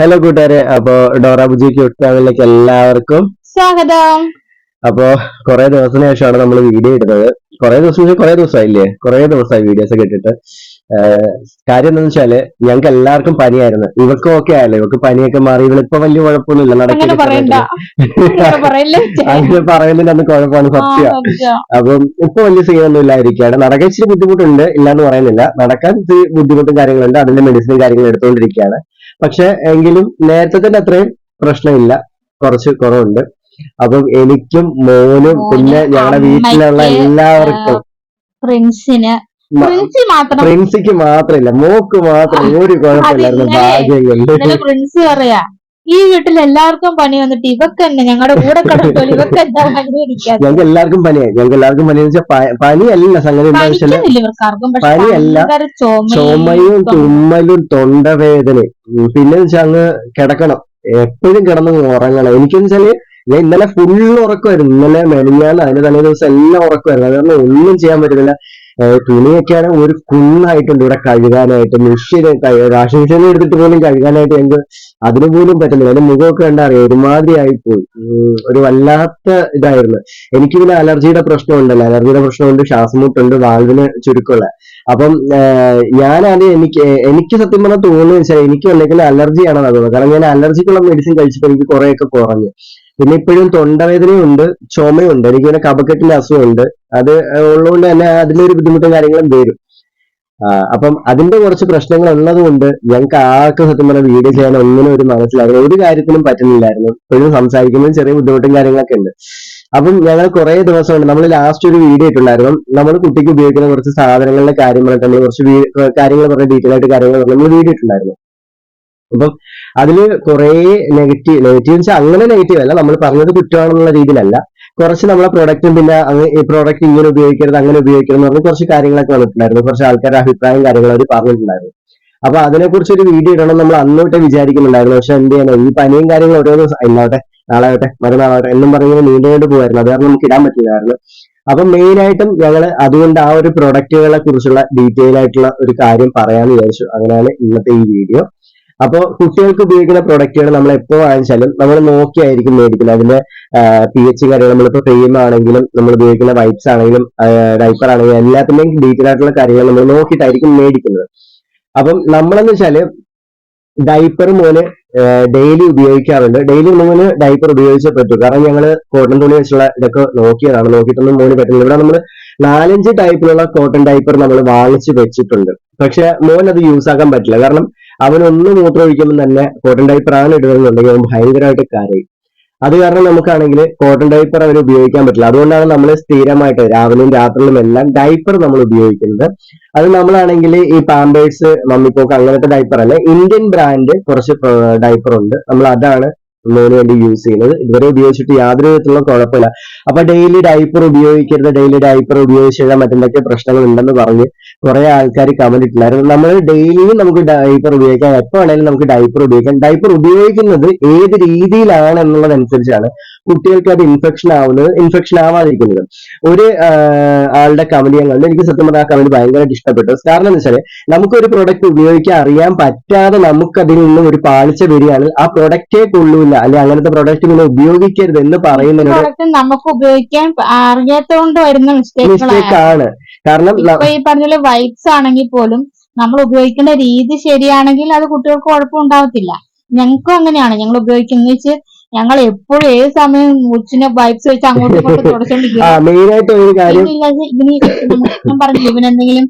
Hello കൂട്ടുകാരെ അപ്പോ Dora Bujji cute ഫാമിലിയിലേക്ക് എല്ലാവർക്കും സ്വാഗതം. അപ്പോ കുറെ ദിവസത്തിന് ശേഷമാണ് നമ്മൾ വീഡിയോ ഇടുന്നത്. കുറെ ദിവസം കുറെ ദിവസമായില്ലേ? കുറെ ദിവസമായി വീഡിയോസ് ഒക്കെ ഇട്ടിട്ട്. കാര്യം എന്താണെന്ന് വെച്ചാൽ ഞങ്ങൾക്ക് എല്ലാവർക്കും പനിയായിരുന്നു. ഇവർക്കും ഒക്കെ ആയല്ലോ. ഇവർക്ക് പനിയൊക്കെ മാറി. ഇവളിപ്പോ വലിയ കുഴപ്പമൊന്നുമില്ല നടക്കില്ല അങ്ങനെ പറയുന്നതിന്റെ അന്ന് കുഴപ്പമാണ് സത്യം. അപ്പം ഇപ്പൊ വലിയ സീനൊന്നും ഇല്ലായിരിക്കാണ് നടക്കാൻ ഇച്ചിരി ബുദ്ധിമുട്ടുണ്ട് ഇല്ലാന്ന് പറയുന്നില്ല. നടക്കാൻ ബുദ്ധിമുട്ടും കാര്യങ്ങളുണ്ട്. അതിന്റെ മെഡിസിനും കാര്യങ്ങളും എടുത്തുകൊണ്ടിരിക്കുകയാണ് പക്ഷെ എങ്കിലും നേരത്തെ തന്നെ അത്രയും പ്രശ്നമില്ല. കുറച്ച് കുറവുണ്ട്. അപ്പം എനിക്കും മോനും പിന്നെ ഞങ്ങളുടെ വീട്ടിലുള്ള എല്ലാവർക്കും പ്രിൻസിന് പ്രിൻസിക്ക് മാത്രമില്ല മോക്ക് മാത്രം ഒരു കുഴപ്പമില്ലായിരുന്നു ഭാഗ്യം കൊണ്ട് പ്രിൻസ് പറയാ ഈ വീട്ടിൽ എല്ലാവർക്കും പണി വന്നിട്ട് ഇവക്ക് തന്നെ ഞങ്ങളുടെ കൂടെ കിടത്തോളൂ ഇവക്ക് എന്താ പണി ഞങ്ങൾക്ക് എല്ലാവർക്കും പനിയായി ഞങ്ങൾക്ക് എല്ലാവർക്കും പനി പനിയല്ല സംഗതി എന്താ വെച്ചാൽ പനിക്കുന്നില്ല ഇവർക്കാർക്കും പക്ഷെ പനിയല്ല, ചുമയും തുമ്മലും തൊണ്ടവേദനയും. പിന്നെ വെച്ചാൽ അങ്ങ് കിടക്കണം. എപ്പോഴും കിടന്ന് ഉറങ്ങണം. എനിക്കെന്ന് വെച്ചാൽ ഞാൻ ഇന്നലെ ഫുള്ള് ഉറക്കമായിരുന്നു ഇന്നലെ മെനിഞ്ഞാൽ അതിന്റെ തലേ ദിവസം എല്ലാം ഉറക്കമായിരുന്നു അതുകൊണ്ട് കാരണം ഒന്നും ചെയ്യാൻ പറ്റുന്നില്ല തുണിയൊക്കെ തുണിയൊക്കെയാണ് ഒരു കുന്നായിട്ടുണ്ട് ഇവിടെ കഴുകാനായിട്ട്. മെഷീൻ വാഷിംഗ് മെഷീൻ എടുത്തിട്ട് പോലും കഴുകാനായിട്ട് ഞങ്ങൾക്ക് അതിന് പോലും പറ്റുന്നില്ല. എന്റെ മുഖമൊക്കെ കണ്ടാ അറിയാം ഒരുമാതിരി ആയിപ്പോയി. ഒരു വല്ലാത്ത ഇതായിരുന്നു. എനിക്ക് പിന്നെ അലർജിയുടെ പ്രശ്നം ഉണ്ടല്ലോ. അലർജിയുടെ പ്രശ്നമുണ്ട് ശ്വാസമുട്ടുണ്ട് വാൽവിന് ചുരുക്കമുള്ള. അപ്പം ഞാൻ ഞാനാദ്യം എനിക്ക് എനിക്ക് സത്യം പറഞ്ഞാൽ തോന്നുന്നു വെച്ചാൽ എനിക്ക് വന്നേക്കുന്ന അലർജിയാണെന്ന് തോന്നുന്നത്. കാരണം ഞാൻ അലർജിക്കുള്ള മെഡിസിൻ കഴിച്ചപ്പോൾ എനിക്ക് കുറെയൊക്കെ കുറഞ്ഞു. പിന്നെ ഇപ്പോഴും തൊണ്ടവേദനയുണ്ട് ചുമയുണ്ട് എനിക്ക് പിന്നെ കഫക്കെട്ടിന്റെ അസുഖമുണ്ട് അത് ഉള്ളതുകൊണ്ട് തന്നെ അതിലൊരു ബുദ്ധിമുട്ടും കാര്യങ്ങളും വരും. അപ്പം അതിന്റെ കുറച്ച് പ്രശ്നങ്ങൾ ഉള്ളത് കൊണ്ട് ഞങ്ങൾക്ക് ആർക്കും സത്യം പറഞ്ഞാൽ വീഡിയോ ചെയ്യാൻ ഒന്നിനും ഒരു മനസ്സിലാകുന്ന ഒരു കാര്യത്തിനും പറ്റുന്നില്ലായിരുന്നു. ഇപ്പോഴും സംസാരിക്കുന്നതും ചെറിയ ബുദ്ധിമുട്ടും കാര്യങ്ങളൊക്കെ ഉണ്ട്. അപ്പം ഞങ്ങൾ കുറെ ദിവസമുണ്ട് നമ്മൾ ലാസ്റ്റ് ഒരു വീഡിയോ ഇട്ടുണ്ടായിരുന്നു നമ്മൾ കുട്ടിക്ക് ഉപയോഗിക്കുന്ന കുറച്ച് സാധനങ്ങളുടെ കാര്യം പറഞ്ഞിട്ട് നമ്മൾ കുറച്ച് കാര്യങ്ങൾ പറഞ്ഞ ഡീറ്റെയിൽ ആയിട്ട് കാര്യങ്ങൾ നമ്മൾ വീഡിയോ ഇട്ടുണ്ടായിരുന്നു അപ്പം അതിൽ കുറെ നെഗറ്റീവ് നെഗറ്റീവ് വെച്ചാൽ അങ്ങനെ നെഗറ്റീവ് അല്ല. നമ്മൾ പറഞ്ഞത് കുറ്റമാണെന്നുള്ള രീതിയിലല്ല. കുറച്ച് നമ്മളെ പ്രൊഡക്റ്റും പിന്നെ ഈ പ്രോഡക്റ്റ് ഇങ്ങനെ ഉപയോഗിക്കരുത് അങ്ങനെ ഉപയോഗിക്കരുത് എന്ന് പറഞ്ഞ് കുറച്ച് കാര്യങ്ങളൊക്കെ വന്നിട്ടുണ്ടായിരുന്നു. കുറച്ച് ആൾക്കാരുടെ അഭിപ്രായം കാര്യങ്ങൾ അവർ പറഞ്ഞിട്ടുണ്ടായിരുന്നു. അപ്പൊ അതിനെക്കുറിച്ച് ഒരു വീഡിയോ ഇടണം നമ്മൾ അന്നോട്ടെ വിചാരിക്കുന്നുണ്ടായിരുന്നു. പക്ഷെ എന്ത് ചെയ്യണം? ഈ പനിയും കാര്യങ്ങളും ഓരോ ദിവസം ഇന്നോട്ടെ നാളാവട്ടെ മറ്റന്നാളാവട്ടെ എന്നും പറഞ്ഞ് നീണ്ടുകൊണ്ട് പോകായിരുന്നു അത് കാരണം നമുക്ക് ഇടാൻ പറ്റില്ലായിരുന്നു. അപ്പൊ മെയിൻ ആയിട്ടും ഞങ്ങൾ അതുകൊണ്ട് ആ ഒരു പ്രൊഡക്റ്റുകളെ കുറിച്ചുള്ള ഡീറ്റെയിൽ ആയിട്ടുള്ള ഒരു കാര്യം പറയാമെന്ന് വിചാരിച്ചു. അങ്ങനെയാണ് ഇന്നത്തെ ഈ വീഡിയോ. അപ്പോൾ കുട്ടികൾക്ക് ഉപയോഗിക്കുന്ന പ്രൊഡക്റ്റുകൾ നമ്മൾ എപ്പോൾ വാങ്ങിച്ചാലും നമ്മൾ നോക്കിയായിരിക്കും മേടിക്കുന്നത്. അതിന്റെ പി എച്ച് കാര്യങ്ങൾ നമ്മളിപ്പോൾ ക്രീം ആണെങ്കിലും നമ്മൾ ഉപയോഗിക്കുന്ന വൈപ്സ് ആണെങ്കിലും ഡൈപ്പർ ആണെങ്കിലും എല്ലാത്തിന്റെയും ഡീറ്റെയിൽ ആയിട്ടുള്ള കാര്യങ്ങൾ നമ്മൾ നോക്കിയിട്ടായിരിക്കും മേടിക്കുന്നത്. അപ്പം നമ്മളെന്ന് വെച്ചാൽ ഡൈപ്പർ മോന് ഡെയിലി ഉപയോഗിക്കാറുണ്ട്. ഡെയിലി മോന് ഡൈപ്പർ ഉപയോഗിച്ചേ പറ്റൂ. കാരണം ഞങ്ങൾ കോട്ടൺ തുണി വെച്ചുള്ള ഇതൊക്കെ നോക്കിയതാണ്. നോക്കിയിട്ടൊന്നും മോന് പറ്റുന്നില്ല. ഇവിടെ നമ്മൾ നാലഞ്ച് ടൈപ്പിലുള്ള കോട്ടൺ ഡൈപ്പർ നമ്മൾ വാങ്ങിച്ചു വെച്ചിട്ടുണ്ട്. പക്ഷെ മോൻ അത് യൂസ് ആക്കാൻ പറ്റില്ല. കാരണം അവൻ ഒന്ന് മൂത്രം ഒഴിക്കുമ്പോൾ തന്നെ കോട്ടൺ ഡൈപ്പർ ആണ് ഇടുന്നുണ്ടെങ്കിൽ അവൻ ഭയങ്കരമായിട്ട് കരയും. അത് കാരണം നമുക്കാണെങ്കിൽ കോട്ടൺ ഡൈപ്പർ അവർ ഉപയോഗിക്കാൻ പറ്റില്ല. അതുകൊണ്ടാണ് നമ്മൾ സ്ഥിരമായിട്ട് രാവിലെയും രാത്രിയിലും എല്ലാം ഡൈപ്പർ നമ്മൾ ഉപയോഗിക്കുന്നത്. അത് നമ്മളാണെങ്കിൽ ഈ പാമ്പേഴ്സ് മമ്മിപ്പോക്ക് അങ്ങനത്തെ ഡൈപ്പർ അല്ല ഇന്ത്യൻ ബ്രാൻഡ് കുറച്ച് ഡൈപ്പർ ഉണ്ട്. നമ്മൾ അതാണ് മോന് വേണ്ടി യൂസ് ചെയ്യുന്നത്. ഇതുവരെ ഉപയോഗിച്ചിട്ട് യാതൊരു വിധത്തിലുള്ള കുഴപ്പമില്ല. അപ്പൊ ഡെയിലി ഡൈപ്പർ ഉപയോഗിക്കരുത് ഡെയിലി ഡൈപ്പർ ഉപയോഗിച്ച് കഴിഞ്ഞാൽ മറ്റെന്തൊക്കെ പ്രശ്നങ്ങൾ ഉണ്ടെന്ന് പറഞ്ഞ് കുറെ ആൾക്കാർ കമന്റ് ഇട്ടില്ലായിരുന്നു നമ്മൾ ഡെയിലിയും നമുക്ക് ഡൈപ്പർ ഉപയോഗിക്കാം. എപ്പോ വേണേലും നമുക്ക് ഡൈപ്പർ ഉപയോഗിക്കാം. ഡൈപ്പർ ഉപയോഗിക്കുന്നത് ഏത് രീതിയിലാണ് എന്നുള്ളതനുസരിച്ചാണ് കുട്ടികൾക്ക് അത് ഇൻഫെക്ഷൻ ആവുന്നത് ഇൻഫെക്ഷൻ ആവാതിരിക്കുന്നത്. ഒരു ആളുടെ കമന്റ് ഞാൻ കണ്ടു. എനിക്ക് സത്യം പറഞ്ഞാൽ ആ കമന്റ് ഭയങ്കരമായിട്ട് ഇഷ്ടപ്പെട്ടു. കാരണം എന്ന് വെച്ചാൽ നമുക്കൊരു പ്രൊഡക്റ്റ് ഉപയോഗിക്കാൻ അറിയാൻ പറ്റാതെ നമുക്കതിൽ നിന്നും ഒരു പാളിച്ച വരികയാണെങ്കിൽ ആ പ്രൊഡക്റ്റേ കൊള്ളൂല അല്ലെ അങ്ങനത്തെ പ്രൊഡക്റ്റ് പിന്നെ ഉപയോഗിക്കരുത് എന്ന് പറയുന്നതിനോട് നമുക്ക് ഉപയോഗിക്കാൻ അറിയാത്തതുകൊണ്ട് വരുന്ന മിസ്റ്റേക്ക് ആണ്. കാരണം ഇപ്പൊ ഈ പറഞ്ഞ വൈബ്സ് ആണെങ്കിൽ പോലും നമ്മൾ ഉപയോഗിക്കേണ്ട രീതി ശരിയാണെങ്കിൽ അത് കുട്ടികൾക്ക് കുഴപ്പമുണ്ടാവത്തില്ല ഞങ്ങൾക്കും അങ്ങനെയാണ്. ഞങ്ങൾ ഉപയോഗിക്കുന്ന വെച്ച് ഞങ്ങൾ എപ്പോഴും ഏത് സമയം മുച്ചിനെ വൈബ്സ് വെച്ച് അങ്ങോട്ടും ഇങ്ങോട്ടും തുടച്ചോണ്ടിരിക്കും. പറഞ്ഞു ഇവനെന്തെങ്കിലും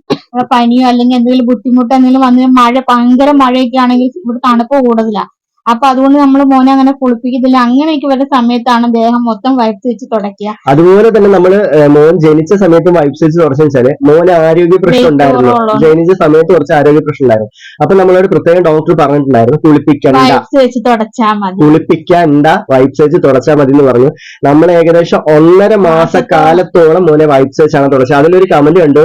പനിയോ അല്ലെങ്കിൽ എന്തെങ്കിലും ബുദ്ധിമുട്ടോ എന്തെങ്കിലും വന്നു മഴ ഭയങ്കര മഴയൊക്കെ ആണെങ്കിൽ ഇവിടെ തണുപ്പ് കൂടുതലാ. അപ്പൊ അതുകൊണ്ട് നമ്മൾ മോനെ അങ്ങനെ കുളിപ്പിക്കത്തില്ല. അങ്ങനെയൊക്കെ വരുന്ന സമയത്താണ് ദേഹം മൊത്തം വൈപ്സ് വെച്ച് തുടക്കുക അതുപോലെ തന്നെ നമ്മൾ ഏഹ്, മോൻ ജനിച്ച സമയത്ത് വൈപ്സ് വെച്ച് തുടച്ചു വെച്ചാൽ മോന് ആരോഗ്യ പ്രശ്നം ഉണ്ടായിരുന്നു ജനിച്ച സമയത്ത് കുറച്ച് ആരോഗ്യ പ്രശ്നം ഉണ്ടായിരുന്നു. അപ്പൊ നമ്മളൊരു പ്രത്യേകം ഡോക്ടർ പറഞ്ഞിട്ടുണ്ടായിരുന്നു കുളിപ്പിക്കണ്ട. വൈപ്സ് വെച്ച് തുടച്ചാ മതി. കുളിപ്പിക്കണ്ട വൈപ്സ് വെച്ച് തുടച്ചാ മതി എന്ന് പറഞ്ഞു. നമ്മൾ ഏകദേശം ഒന്നര മാസക്കാലത്തോളം മോനെ വൈപ്സ് വെച്ചാണ് തുടച്ചത്. അതിലൊരു കമന്റ് ഉണ്ട്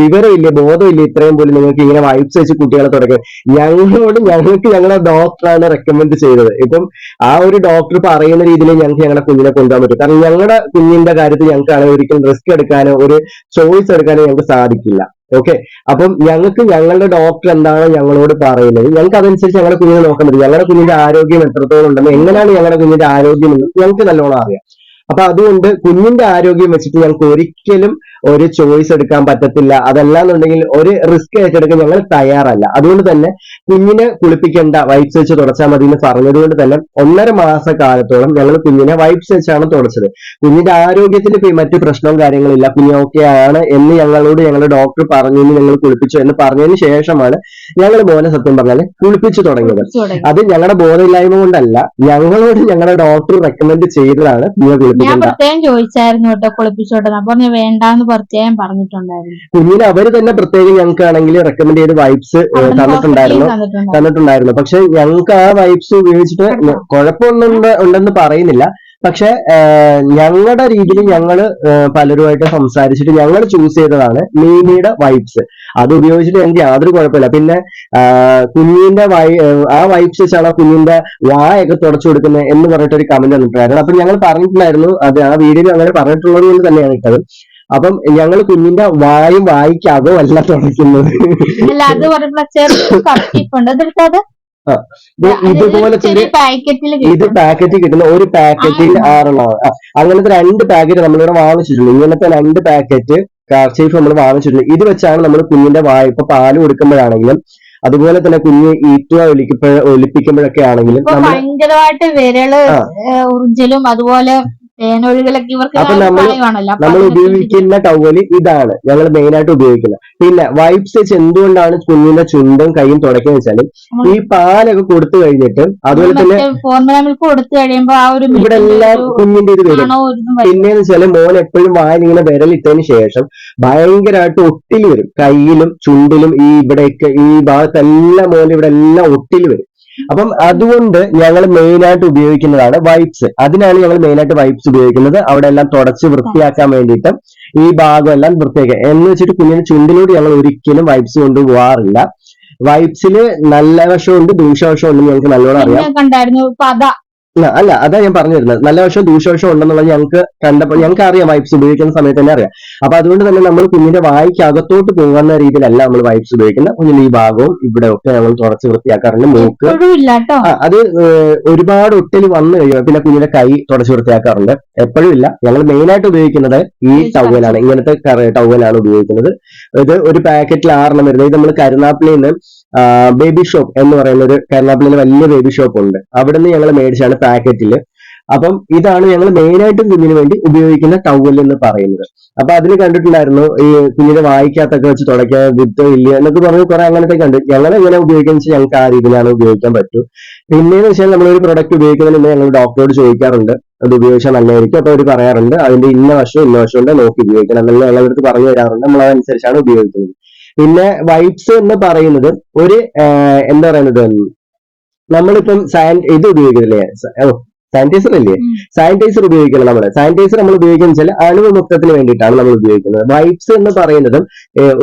വിവരമില്ല ബോധമില്ല ഇത്രയും പോലും നിങ്ങൾക്ക് ഇങ്ങനെ വൈപ്സ് വെച്ച് കുട്ടികളെ തുടക്കുക ഞങ്ങളോട് ഞങ്ങൾക്ക് ഞങ്ങളുടെ ഡോക്ടറാണ് റെക്കമെൻഡ് ചെയ്തത്. ഇപ്പം ആ ഒരു ഡോക്ടർ പറയുന്ന രീതിയിൽ ഞങ്ങൾക്ക് ഞങ്ങളുടെ കുഞ്ഞിനെ കൊണ്ടുപോകാൻ പറ്റും. കാരണം ഞങ്ങളുടെ കുഞ്ഞിന്റെ കാര്യത്തിൽ ഞങ്ങൾക്ക് ഒരിക്കലും റിസ്ക് എടുക്കാനോ ഒരു ചോയ്സ് എടുക്കാനോ ഞങ്ങൾക്ക് സാധിക്കില്ല. ഓക്കെ അപ്പം ഞങ്ങൾക്ക് ഞങ്ങളുടെ ഡോക്ടർ എന്താണ് ഞങ്ങളോട് പറയുന്നത്. ഞങ്ങൾക്ക് അതനുസരിച്ച് ഞങ്ങളുടെ കുഞ്ഞിനെ നോക്കാൻ പറ്റും. ഞങ്ങളുടെ കുഞ്ഞിന്റെ ആരോഗ്യം എത്രത്തോളം ഉണ്ടെന്ന് എങ്ങനെയാണ് ഞങ്ങളുടെ കുഞ്ഞിന്റെ ആരോഗ്യം എന്ന് ഞങ്ങൾക്ക് നല്ലോണം അറിയാം. അപ്പൊ അതുകൊണ്ട് കുഞ്ഞിന്റെ ആരോഗ്യം വെച്ചിട്ട് ഞങ്ങൾക്ക് ഒരിക്കലും ഒരു ചോയ്സ് എടുക്കാൻ പറ്റത്തില്ല. അതല്ലാന്നുണ്ടെങ്കിൽ ഒരു റിസ്ക് ഏറ്റെടുക്കാൻ ഞങ്ങൾ തയ്യാറല്ല. അതുകൊണ്ട് തന്നെ കുഞ്ഞിനെ കുളിപ്പിക്കേണ്ട വൈപ്സ് വെച്ച് തുടച്ചാൽ മതി എന്ന് പറഞ്ഞതുകൊണ്ട് തന്നെ ഒന്നര മാസ കാലത്തോളം ഞങ്ങൾ കുഞ്ഞിനെ വൈപ്സ് വെച്ചാണ് തുടച്ചത്. കുഞ്ഞിന്റെ ആരോഗ്യത്തിന് മറ്റു പ്രശ്നവും കാര്യങ്ങളില്ല. കുഞ്ഞ് ഓക്കെ ആണ് എന്ന് ഞങ്ങളോട് ഞങ്ങളുടെ ഡോക്ടർ പറഞ്ഞു ഞങ്ങൾ കുളിപ്പിച്ചു എന്ന് പറഞ്ഞതിന് ശേഷമാണ് ഞങ്ങൾ മോനെ സത്യം പറഞ്ഞാൽ കുളിപ്പിച്ചു തുടങ്ങിയത്. അത് ഞങ്ങളുടെ ബോധമില്ലായ്മ കൊണ്ടല്ല ഞങ്ങളോട് ഞങ്ങളുടെ ഡോക്ടർ റെക്കമെൻഡ് ചെയ്തതാണ് കുഞ്ഞിനെ ഞാൻ കുളിപ്പിക്കേണ്ട പ്രത്യേകം ചോദിച്ചായിരുന്നു കേട്ടോ കുളിപ്പിച്ചോട്ടെ അപ്പൊ ഞാൻ വേണ്ടാന്ന് പ്രത്യേകം പറഞ്ഞിട്ടുണ്ടായിരുന്നു. കുഞ്ഞിന് അവർ തന്നെ പ്രത്യേകം ഞങ്ങൾക്ക് ആണെങ്കിൽ റെക്കമെൻഡ് ചെയ്ത് വൈബ്സ് അവിടുന്ന് തന്നിട്ടുണ്ടായിരുന്നു. hospital തന്നിട്ടുണ്ടായിരുന്നു. തന്നിട്ടുണ്ടായിരുന്നു. പക്ഷെ ഞങ്ങൾക്ക് ആ വൈബ്സ് ഉപയോഗിച്ചിട്ട് കുഴപ്പമൊന്നും ഉണ്ടെന്ന് പറയുന്നില്ല. പക്ഷെ ഞങ്ങളുടെ രീതിയിൽ ഞങ്ങൾ പലരുമായിട്ട് സംസാരിച്ചിട്ട് ഞങ്ങൾ ചൂസ് ചെയ്തതാണ് മീനിയുടെ വൈബ്സ് അത് ഉപയോഗിച്ചിട്ട് എനിക്ക് യാതൊരു കുഴപ്പമില്ല. പിന്നെ കുഞ്ഞിന്റെ വൈ ആ വൈബ്സ് വെച്ചാണ് കുഞ്ഞിന്റെ വായൊക്കെ തുടച്ചു കൊടുക്കുന്നത് എന്ന് പറഞ്ഞിട്ട് ഒരു കമന്റ് വന്നിട്ടുണ്ടായിരുന്നു അപ്പൊ ഞങ്ങൾ പറഞ്ഞിട്ടുണ്ടായിരുന്നു അത് ആ വീഡിയോയിൽ അങ്ങനെ പറഞ്ഞിട്ടുള്ളത് കൊണ്ട് തന്നെയാണ് ഇട്ടത്. അപ്പം ഞങ്ങൾ കുഞ്ഞിന്റെ വായും വായിക്കകവും അല്ല തുടയ്ക്കുന്നത്. കട്ടിപ്പുണ്ട് അതെടുത്തത് ഇത് പാക്കറ്റ് കിട്ടുന്ന ഒരു പാക്കറ്റിൽ ആറെണ്ണമാണ് ആ, അങ്ങനത്തെ രണ്ട് പാക്കറ്റ് നമ്മളിവിടെ വാങ്ങിച്ചിട്ടുണ്ട്. ഇങ്ങനത്തെ രണ്ട് പാക്കറ്റ് കാർച്ചേഫ് നമ്മൾ വാങ്ങിച്ചിട്ടുണ്ട്. ഇത് വെച്ചാണ് നമ്മൾ കുഞ്ഞിന്റെ വായ ഇപ്പൊ പാൽ കൊടുക്കുമ്പോഴാണെങ്കിലും അതുപോലെ തന്നെ കുഞ്ഞ് ഈറ്റുക ഒലിക്കുമ്പോഴ ഒലിപ്പിക്കുമ്പോഴൊക്കെ ആണെങ്കിലും ഭയങ്കരമായിട്ട് വിരൾ ഊർജലും ഉറിഞ്ചലും അതുപോലെ തേനൊഴുകലൊക്കെ ഇവർക്ക് നമ്മൾ ഉപയോഗിക്കുന്ന ടവൽ ഇതാണ്. ഞങ്ങൾ മെയിൻ ആയിട്ട് ഉപയോഗിക്കുന്നത്. പിന്നെ വൈപ്സ് വെച്ച് എന്തുകൊണ്ടാണ് കുഞ്ഞിന്റെ ചുണ്ടും കൈയും തുടക്കുന്നത് വെച്ചാൽ ഈ പാലൊക്കെ കൊടുത്തു കഴിഞ്ഞിട്ട് അതുപോലെ തന്നെ ഫോർമുല മിൽക്ക് കൊടുത്തു കഴിയുമ്പോൾ ആ ഒരു ഇവിടെ എല്ലാം കുഞ്ഞിന്റെ ഇത് വരും. പിന്നെ വെച്ചാൽ മോൻ എപ്പോഴും വായിൽ ഇങ്ങനെ വിരലിട്ടതിന് ശേഷം ഭയങ്കരമായിട്ട് ഒട്ടിൽ വരും. കയ്യിലും ചുണ്ടിലും ഈ ഇവിടെയൊക്കെ ഈ ഭാഗത്തെല്ലാം മോൻ ഇവിടെ എല്ലാം ഒട്ടിൽ വരും. അപ്പം അതുകൊണ്ട് ഞങ്ങൾ മെയിൻ ആയിട്ട് ഉപയോഗിക്കുന്നതാണ് വൈപ്സ് അതിനാണ് ഞങ്ങൾ മെയിൻ ആയിട്ട് വൈപ്സ് ഉപയോഗിക്കുന്നത്. അവിടെ എല്ലാം തുടച്ച് വൃത്തിയാക്കാൻ വേണ്ടിയിട്ട് ഈ ഭാഗം എല്ലാം വൃത്തിയാക്കുക എന്ന് വെച്ചിട്ട് കുഞ്ഞിന് ചുണ്ടിലൂടെ ഞങ്ങൾ ഒരിക്കലും വൈപ്സ് കൊണ്ടുപോകാറില്ല വൈപ്സിൽ നല്ല വശമുണ്ട് ദൂഷ്യവശമുണ്ട് ഞങ്ങൾക്ക് നല്ലോണം അറിയാം. കണ്ടായിരുന്നു അല്ല അതാ ഞാൻ പറഞ്ഞു വരുന്നത് നല്ല വശവും ദൂഷ്യവശം ഉണ്ടെന്നുള്ളത് ഞങ്ങൾക്ക് കണ്ടപ്പോൾ ഞങ്ങൾക്ക് അറിയാം വൈപ്സ് ഉപയോഗിക്കുന്ന സമയത്ത് തന്നെ അറിയാം. അപ്പൊ അതുകൊണ്ട് തന്നെ നമ്മൾ കുഞ്ഞിന്റെ വായിക്ക് അകത്തോട്ട് പോകുന്ന രീതിയിലല്ല നമ്മൾ വൈപ്സ് ഉപയോഗിക്കുന്നത്. കുഞ്ഞിന്റെ ഈ ഭാഗവും ഇവിടെ ഒക്കെ നമ്മൾ തുടച്ച് വൃത്തിയാക്കാറുണ്ട്. മൂക്ക്. അത് ഒരുപാട് ഒട്ടിൽ വന്നു കഴിയുമ്പോൾ പിന്നെ കുഞ്ഞിന്റെ കൈ തുടച്ച് വൃത്തിയാക്കാറുണ്ട്. എപ്പോഴും ഇല്ല. ഞങ്ങൾ മെയിൻ ആയിട്ട് ഉപയോഗിക്കുന്നത് ഈ ഈ ടവലാണ് ഇങ്ങനത്തെ ടവലാണ് ഉപയോഗിക്കുന്നത്. ഇത് ഒരു പാക്കറ്റിൽ ആറെണ്ണം വരുന്നത്. ഇത് നമ്മൾ കരുനാപ്പിളിൽ നിന്ന് ബേബി ഷോപ്പ് എന്ന് പറയുന്ന ഒരു കേരളത്തിലെ വലിയ ബേബി ഷോപ്പ് ഉണ്ട്. അവിടുന്ന് ഞങ്ങൾ മേടിച്ചാണ് പാക്കറ്റിൽ അപ്പം ഇതാണ് ഞങ്ങൾ മെയിനായിട്ടും കുഞ്ഞിന് വേണ്ടി ഉപയോഗിക്കുന്ന ടവൽ എന്ന് പറയുന്നത്. അപ്പൊ അതിൽ കണ്ടിട്ടുണ്ടായിരുന്നു ഈ കുഞ്ഞിനെ വായിക്കാത്തൊക്കെ വെച്ച് തുടയ്ക്കാൻ വിത്ത് ഇല്ല എന്നൊക്കെ പറഞ്ഞ് കുറെ അങ്ങനത്തെ കണ്ടു. ഞങ്ങൾ എങ്ങനെ ഉപയോഗിക്കുന്ന വെച്ചാൽ ഞങ്ങൾക്ക് ആ രീതിയിലാണ് ഉപയോഗിക്കാൻ പറ്റൂ. പിന്നെയെന്ന് വെച്ചാൽ നമ്മൾ ഒരു പ്രൊഡക്റ്റ് ഉപയോഗിക്കുന്നതിന് മുന്നേ ഞങ്ങൾ ഡോക്ടറോട് ചോദിക്കാറുണ്ട്. അത് ഉപയോഗിച്ചാൽ നല്ലതായിരിക്കും അപ്പൊ അവർ പറയാറുണ്ട്. അതിന്റെ ഇന്ന വശം ഇന്ന വശം ഉണ്ട് നോക്കി ഉപയോഗിക്കണം എന്നുള്ള ഞങ്ങളടുത്ത് പറഞ്ഞു തരാറുണ്ട് നമ്മൾ അതനുസരിച്ചാണ് ഉപയോഗിക്കുന്നത്. പിന്നെ വൈബ്സ് എന്ന് പറയുന്നത് ഒരു എന്താ പറയുന്നത്? നമ്മളിപ്പം സയൻ ഇത് ഉപയോഗിക്കുന്നില്ലേ? സാനിറ്റൈസർ അല്ലേ സാനിറ്റൈസർ ഉപയോഗിക്കണം നമ്മൾ സാനിറ്റൈസർ നമ്മൾ ഉപയോഗിക്കുന്ന വെച്ചാൽ അണുവിമുക്തത്തിന് വേണ്ടിയിട്ടാണ് നമ്മൾ ഉപയോഗിക്കുന്നത്. വൈപ്സ് എന്ന് പറയുന്നതും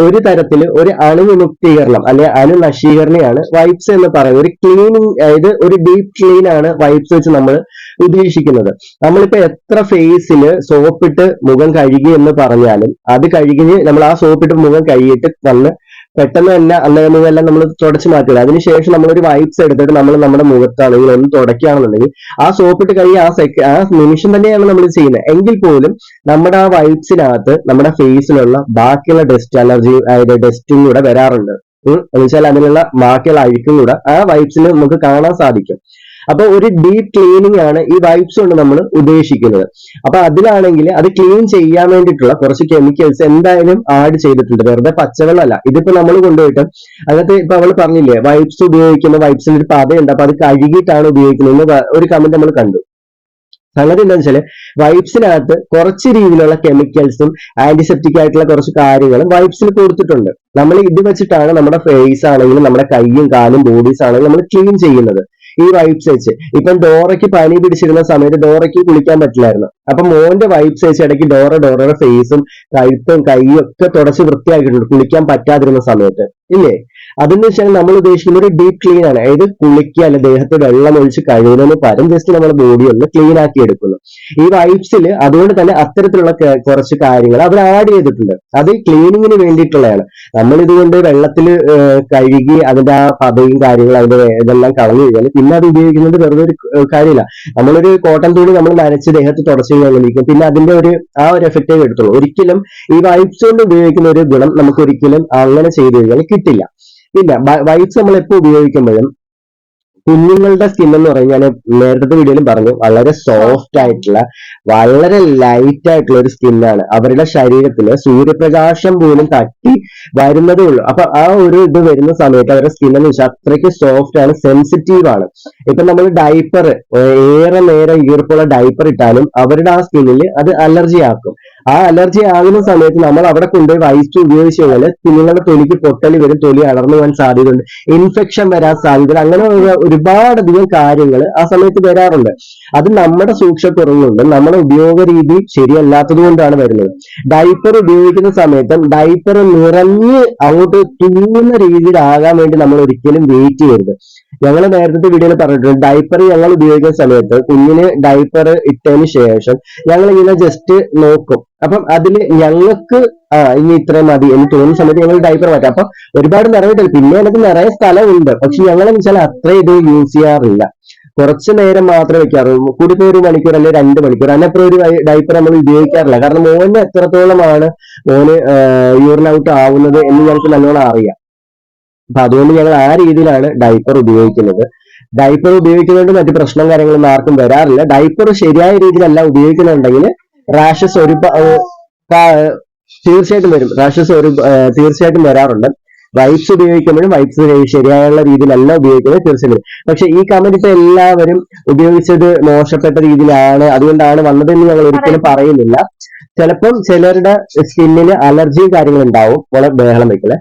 ഒരു തരത്തിൽ ഒരു അണുവിമുക്തീകരണം അല്ലെ അണുനശീകരണയാണ് വൈപ്സ് എന്ന് പറയുന്നത്. ഒരു ക്ലീനിങ് അതായത് ഒരു ഡീപ് ക്ലീൻ ആണ് വൈപ്സ് വെച്ച് നമ്മൾ ഉദ്ദേശിക്കുന്നത്. നമ്മളിപ്പോ എത്ര ഫേസിൽ സോപ്പിട്ട് മുഖം കഴുകി എന്ന് പറഞ്ഞാലും അത് കഴുകി നമ്മൾ ആ സോപ്പിട്ട് മുഖം കഴുകിയിട്ട് വന്ന് പെട്ടെന്ന് തന്നെ അന്നേരം മുഖമെല്ലാം നമ്മൾ തുടച്ചു മാറ്റുക അതിനുശേഷം നമ്മളൊരു വൈപ്സ് എടുത്തിട്ട് നമ്മൾ നമ്മുടെ മുഖത്താണെങ്കിൽ ഒന്ന് തുടക്കുകയാണെന്നുണ്ടെങ്കിൽ ആ സോപ്പിട്ട് കഴുകി ആ സെക്ക ആ നിമിഷം തന്നെയാണ് നമ്മൾ ചെയ്യുന്നത്. എങ്കിൽ പോലും നമ്മുടെ ആ വൈപ്സിനകത്ത് നമ്മുടെ ഫേസിലുള്ള ബാക്കിയുള്ള ഡസ്റ്റ് അലർജി അതായത് ഡസ്റ്റും കൂടെ വരാറുണ്ട്. എന്ന് വെച്ചാൽ അതിനുള്ള ബാക്കിയുള്ള അഴുക്കും കൂടെ ആ വൈപ്സിൽ നമുക്ക് കാണാൻ സാധിക്കും. അപ്പൊ ഒരു ഡീപ് ക്ലീനിങ് ആണ് ഈ വൈപ്സ് കൊണ്ട് നമ്മൾ ഉദ്ദേശിക്കുന്നത്. അപ്പൊ അതിലാണെങ്കിൽ അത് ക്ലീൻ ചെയ്യാൻ വേണ്ടിയിട്ടുള്ള കുറച്ച് കെമിക്കൽസ് എന്തായാലും ആഡ് ചെയ്തിട്ടുണ്ട്. വെറുതെ പച്ചവെള്ളമല്ല. ഇതിപ്പോ നമ്മൾ കൊണ്ടുപോയിട്ട് അതിനകത്ത് ഇപ്പൊ അവൾ പറഞ്ഞില്ലേ വൈപ്സ് ഉപയോഗിക്കുന്ന വൈപ്സിന് ഒരു പതയുണ്ട്. അപ്പൊ അത് കഴുകിയിട്ടാണ് ഉപയോഗിക്കുന്നത് എന്ന് ഒരു കമന്റ് നമ്മൾ കണ്ടു. സംഗതി എന്താണെന്ന് വെച്ചാൽ വൈപ്സിനകത്ത് കുറച്ച് രീതിയിലുള്ള കെമിക്കൽസും ആന്റിസെപ്റ്റിക് ആയിട്ടുള്ള കുറച്ച് കാര്യങ്ങളും വൈപ്സിൽ കൊടുത്തിട്ടുണ്ട്. നമ്മൾ ഇത് വെച്ചിട്ടാണ് നമ്മുടെ ഫേസ് ആണെങ്കിലും നമ്മുടെ കൈയും കാലും ബോഡീസ് ആണെങ്കിലും നമ്മൾ ക്ലീൻ ചെയ്യുന്നത്. ഈ വൈബ്സ് വെച്ച്. ഇപ്പം ഡോറയ്ക്ക് പനി പിടിച്ചിരുന്ന സമയത്ത് ഡോറയ്ക്ക് കുളിക്കാൻ പറ്റില്ലായിരുന്നു. അപ്പൊ മോന്റെ വൈബ്സ് ചേച്ചി ഇടയ്ക്ക് ഡോറ ഡോറയുടെ ഫേസും കഴുത്തും കൈയും ഒക്കെ തുടച്ച് വൃത്തിയാക്കിയിട്ടുണ്ട്. കുളിക്കാൻ പറ്റാതിരുന്ന സമയത്ത്. ഇല്ലേ? അതെന്ന് വെച്ചാൽ നമ്മൾ ഉദ്ദേശിക്കുന്ന ഒരു ഡീപ്പ് ക്ലീൻ ആണ്. അതായത് കുളിക്കുക അല്ലെ ദേഹത്ത് വെള്ളം ഒഴിച്ച് കഴുകുന്നതിന് പകരം ജസ്റ്റ് നമ്മുടെ ബോഡി ഒന്ന് ക്ലീൻ ആക്കി എടുക്കുന്നു. ഈ വൈബ്സിൽ അതുകൊണ്ട് തന്നെ അത്തരത്തിലുള്ള കുറച്ച് കാര്യങ്ങൾ അവർ ആഡ് ചെയ്തിട്ടുണ്ട്. അത് ക്ലീനിങ്ങിന് വേണ്ടിയിട്ടുള്ളതാണ്. നമ്മൾ ഇതുകൊണ്ട് വെള്ളത്തിൽ കഴുകി അതിന്റെ ആ പതയും കാര്യങ്ങളും അതിന്റെ ഇതെല്ലാം കളഞ്ഞു കഴിഞ്ഞാൽ പിന്നെ അത് ഉപയോഗിക്കുന്നത് വെറുതെ ഒരു കാര്യമില്ല. നമ്മളൊരു കോട്ടൺ തുണി നമ്മൾ നനച്ച് ദേഹത്ത് തുടച്ചു കഴിഞ്ഞാൽ പിന്നെ അതിന്റെ ഒരു ആ ഒരു എഫക്റ്റേ എടുത്തുള്ളൂ. ഒരിക്കലും ഈ വൈബ്സ് കൊണ്ട് ഉപയോഗിക്കുന്ന ഒരു ഗുണം നമുക്ക് ഒരിക്കലും അങ്ങനെ ചെയ്തു കഴിഞ്ഞാൽ കിട്ടില്ല. പിന്നെ വൈബ്സ് നമ്മൾ എപ്പോൾ ഉപയോഗിക്കുമ്പോഴും കുഞ്ഞുങ്ങളുടെ സ്കിൻ എന്ന് പറഞ്ഞാൽ നേരത്തെ വീഡിയോയിലും പറഞ്ഞു വളരെ സോഫ്റ്റ് ആയിട്ടുള്ള വളരെ ലൈറ്റ് ആയിട്ടുള്ള ഒരു സ്കിന്നാണ് അവരുടെ ശരീരത്തിൽ സൂര്യപ്രകാശം പോലും തട്ടി വരുന്നതേ ഉള്ളൂ. അപ്പൊ ആ ഒരു ഇത് വരുന്ന സമയത്ത് അവരുടെ സ്കിൻ എന്ന് വെച്ചാൽ അത്രയ്ക്ക് സോഫ്റ്റ് ആണ് സെൻസിറ്റീവ് ആണ്. ഇപ്പൊ നമ്മൾ ഡൈപ്പർ ഏറെ നേരം ഈർപ്പുള്ള ഡൈപ്പർ ഇട്ടാലും അവരുടെ ആ സ്കിന്നിൽ അത് അലർജി ആക്കും. ആ അലർജി ആകുന്ന സമയത്ത് നമ്മൾ അവിടെ കൊണ്ടുപോയി വൈസ്റ്റ് ഉപയോഗിച്ച് കഴിഞ്ഞാൽ കുഞ്ഞുങ്ങളുടെ തൊലിക്ക് പൊട്ടലി വരും തൊലി അടർന്നു പോകാൻ സാധ്യതയുണ്ട്. ഇൻഫെക്ഷൻ വരാൻ സാധ്യത അങ്ങനെ ഒരു- ഒരുപാടധികം കാര്യങ്ങൾ ആ സമയത്ത് വരാറുണ്ട്. അത് നമ്മുടെ സൂക്ഷ്മക്കുറവുകൊണ്ട് നമ്മുടെ ഉപയോഗ രീതി ശരിയല്ലാത്തത് കൊണ്ടാണ് വരുന്നത്. ഡൈപ്പർ ഉപയോഗിക്കുന്ന സമയത്ത് ഡൈപ്പർ നിറഞ്ഞ് അങ്ങോട്ട് തൂങ്ങുന്ന രീതിയിലാകാൻ വേണ്ടി നമ്മൾ ഒരിക്കലും വെയിറ്റ് ചെയ്യരുത്. ഞങ്ങൾ നേരത്തെ വീഡിയോയിൽ പറഞ്ഞിട്ടുണ്ട് ഡൈപ്പർ ഞങ്ങൾ ഉപയോഗിക്കുന്ന സമയത്ത് കുഞ്ഞിന് ഡൈപ്പർ ഇട്ടതിന് ശേഷം ഞങ്ങൾ ഇങ്ങനെ ജസ്റ്റ് നോക്കും. അപ്പം അതിൽ ഞങ്ങൾക്ക് ഇനി ഇത്രയും മതി എന്ന് തോന്നുന്ന സമയത്ത് ഞങ്ങൾ ഡൈപ്പർ മാറ്റാം. അപ്പൊ ഒരുപാട് നിറവിട്ടില്ല പിന്നെ എനിക്ക് നിറയെ സ്ഥലമുണ്ട്. പക്ഷെ ഞങ്ങൾ വെച്ചാൽ അത്ര ഇത് യൂസ് ചെയ്യാറില്ല. കുറച്ച് നേരം മാത്രമേ വെക്കാറുള്ളൂ കൂടിപ്പോയി ഒരു മണിക്കൂർ അല്ലെങ്കിൽ രണ്ട് മണിക്കൂർ. അതിനപ്പുറം ഒരു ഡൈപ്പർ നമ്മൾ ഉപയോഗിക്കാറില്ല. കാരണം മോന് എത്രത്തോളമാണ് മോന് യൂറിൻ ഔട്ട് ആവുന്നത് എന്ന് ഞങ്ങൾക്ക് നല്ലോണം അറിയാം. അപ്പൊ അതുകൊണ്ട് ഞങ്ങൾ ആ രീതിയിലാണ് ഡൈപ്പർ ഉപയോഗിക്കുന്നത്. ഡൈപ്പർ ഉപയോഗിക്കുന്നതുകൊണ്ട് മറ്റു പ്രശ്നം കാര്യങ്ങളൊന്നും ആർക്കും വരാറില്ല. ഡൈപ്പർ ശരിയായ രീതിയിലല്ല ഉപയോഗിക്കുന്നുണ്ടെങ്കിൽ റാഷസ് ഒരു തീർച്ചയായിട്ടും വരും. റാഷസ് ഒരു തീർച്ചയായിട്ടും വരാറുണ്ട്. വൈപ്സ് ഉപയോഗിക്കുമ്പോഴും വൈപ്സ് ശരിയായുള്ള രീതിയിലല്ല ഉപയോഗിക്കുന്നത് തീർച്ചയായും പക്ഷെ ഈ കമന്റ് ഇപ്പൊ എല്ലാവരും ഉപയോഗിച്ചത് മോശപ്പെട്ട രീതിയിലാണ്. അതുകൊണ്ടാണ് വന്നതെന്ന് ഞങ്ങൾ ഒരിക്കലും പറയുന്നില്ല. ചിലപ്പം ചിലരുടെ സ്കിന്നിന് അലർജിയും കാര്യങ്ങളും ഉണ്ടാവും വളരെ ബഹളം വെക്കൽ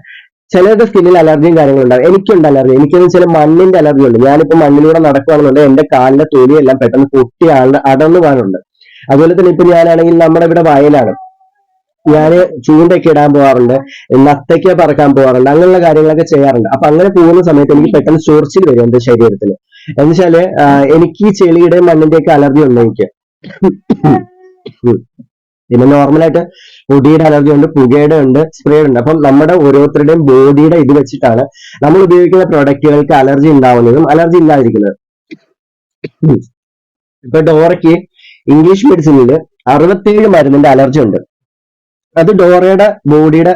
ചിലരുടെ സ്കിന്നിൽ അലർജിയും കാര്യങ്ങളും ഉണ്ടാവും എനിക്കുണ്ട് അലർജി. എനിക്കെന്ന് വെച്ചാൽ മണ്ണിന്റെ അലർജി ഉണ്ട്. ഞാനിപ്പോ മണ്ണിലൂടെ നടക്കുകയാണെന്നുണ്ടെങ്കിൽ എന്റെ കാലിന്റെ തൊലിയെല്ലാം പെട്ടെന്ന് പൊട്ടി അടന്നു പോകാനുണ്ട്. അതുപോലെ തന്നെ ഇപ്പൊ ഞാനാണെങ്കിൽ നമ്മുടെ ഇവിടെ വയലാണ് ഞാൻ ചൂണ്ടൊക്കെ ഇടാൻ പോകാറുണ്ട് നത്തയ്ക്ക പറക്കാൻ പോകാറുണ്ട് അങ്ങനെയുള്ള കാര്യങ്ങളൊക്കെ ചെയ്യാറുണ്ട് അപ്പൊ അങ്ങനെ പോകുന്ന സമയത്ത് എനിക്ക് പെട്ടെന്ന് ചൊറിച്ചിൽ വരും എന്റെ ശരീരത്തിൽ എന്നുവെച്ചാൽ എനിക്ക് ഈ ചെളിയുടെ മണ്ണിന്റെ ഒക്കെ അലർജി ഉണ്ട് എനിക്ക്. പിന്നെ നോർമലായിട്ട് പൊടിയുടെ അലർജി ഉണ്ട് പുകയുടെ ഉണ്ട് സ്പ്രേ ഉണ്ട് അപ്പം നമ്മുടെ ഓരോരുത്തരുടെയും ബോഡിയുടെ ഇത് വെച്ചിട്ടാണ് നമ്മൾ ഉപയോഗിക്കുന്ന പ്രൊഡക്റ്റുകൾക്ക് അലർജി ഉണ്ടാവുന്നതും അലർജി ഇല്ലാതിരിക്കുന്നത്. ഇപ്പൊ ഡോറയ്ക്ക് ഇംഗ്ലീഷ് മെഡിസിനിൽ അറുപത്തേഴ് മരുന്നിന്റെ അലർജി ഉണ്ട്. അത് ഡോറയുടെ ബോഡിയുടെ